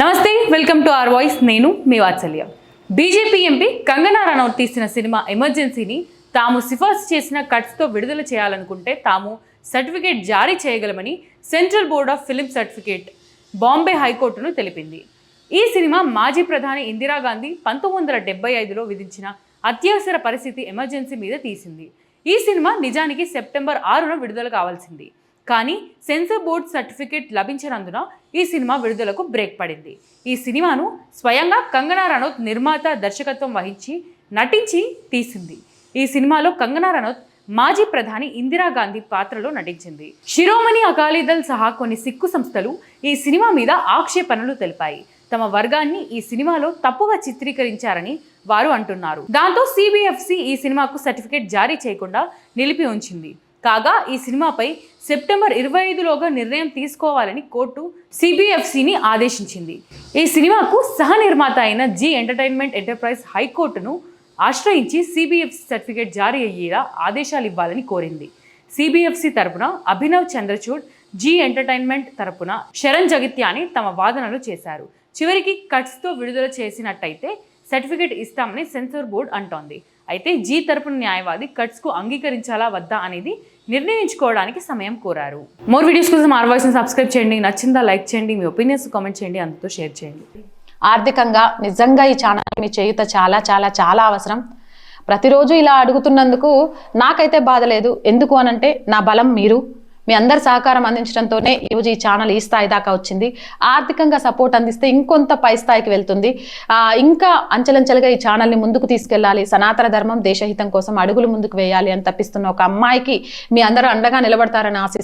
నమస్తే welcome to R voice. నేను మీ వాత్సల్య. బీజేపీ ఎంపీ కంగనా రనౌత్ తీసిన సినిమా ఎమర్జెన్సీని తాము సిఫార్సు చేసిన కట్స్తో విడుదల చేయాలనుకుంటే తాము సర్టిఫికేట్ జారీ చేయగలమని central board of film certificate Bombay హైకోర్టును తెలిపింది. ఈ సినిమా మాజీ ప్రధాని ఇందిరాగాంధీ పంతొమ్మిది వందల డెబ్బై ఐదులో విధించిన అత్యవసర పరిస్థితి ఎమర్జెన్సీ మీద తీసింది. ఈ సినిమా నిజానికి సెప్టెంబర్ ఆరున విడుదల కావాల్సింది. కానీ సెన్సార్ బోర్డ్ సర్టిఫికేట్ లభించినందున ఈ సినిమా విడుదలకు బ్రేక్ పడింది. ఈ సినిమాను స్వయంగా కంగనా రనౌత్ నిర్మాత దర్శకత్వం వహించి నటించి తీసింది. ఈ సినిమాలో కంగనా రనౌత్ మాజీ ప్రధాని ఇందిరాగాంధీ పాత్రలో నటించింది. శిరోమణి అకాలీదళ్ సహా కొన్ని సిక్కు సంస్థలు ఈ సినిమా మీద ఆక్షేపణలు తెలిపాయి. తమ వర్గాన్ని ఈ సినిమాలో తప్పుగా చిత్రీకరించారని వారు అంటున్నారు. దాంతో సిబిఎఫ్సి ఈ సినిమాకు సర్టిఫికేట్ జారీ చేయకుండా నిలిపి ఉంచింది. కాగా ఈ సినిమాపై సెప్టెంబర్ ఇరవై ఐదులోగా నిర్ణయం తీసుకోవాలని కోర్టు సిబిఎఫ్సిని ఆదేశించింది. ఈ సినిమాకు సహ నిర్మాత అయిన జీ ఎంటర్టైన్మెంట్ ఎంటర్ప్రైజ్ హైకోర్టును ఆశ్రయించి సిబిఎఫ్సి సర్టిఫికేట్ జారీ అయ్యేలా ఆదేశాలు ఇవ్వాలని కోరింది. సిబిఎఫ్సి తరపున అభినవ్ చంద్రచూడ్ జీ ఎంటర్టైన్మెంట్ తరపున శరణ్ జగిత్యాని తమ వాదనలు చేశారు. చివరికి కట్స్తో విడుదల చేసినట్టయితే సర్టిఫికేట్ ఇస్తామని సెన్సార్ బోర్డు అంటోంది. అయితే జీ తరపున న్యాయవాది కట్స్కు అంగీకరించాలా వద్దా అనేది నిర్ణయించుకోవడానికి సమయం కోరారు. మోర్ వీడియోస్ కోసం ఆర్ వాయిస్ని సబ్స్క్రైబ్ చేయండి. నచ్చిందా లైక్ చేయండి. మీ ఒపీనియన్స్ కామెంట్ చేయండి. అంతతో షేర్ చేయండి. ఆర్థికంగా నిజంగా ఈ ఛానల్ మీ చేయుత చాలా చాలా చాలా అవసరం. ప్రతిరోజు ఇలా అడుగుతున్నందుకు నాకైతే బాధ లేదు. ఎందుకు అనంటే నా బలం మీరు. మీ అందరి సహకారం అందించడంతోనే ఈరోజు ఈ ఛానల్ ఈ స్థాయి దాకా వచ్చింది. ఆర్థికంగా సపోర్ట్ అందిస్తే ఇంకొంత పై స్థాయికి వెళ్తుంది. ఇంకా అంచెలంచెలుగా ఈ ఛానల్ని ముందుకు తీసుకెళ్ళాలి. సనాతన ధర్మం దేశహితం కోసం అడుగులు ముందుకు వేయాలి అని తప్పిస్తున్న ఒక అమ్మాయికి మీ అందరూ అండగా నిలబడతారని ఆశిస్తున్నాను.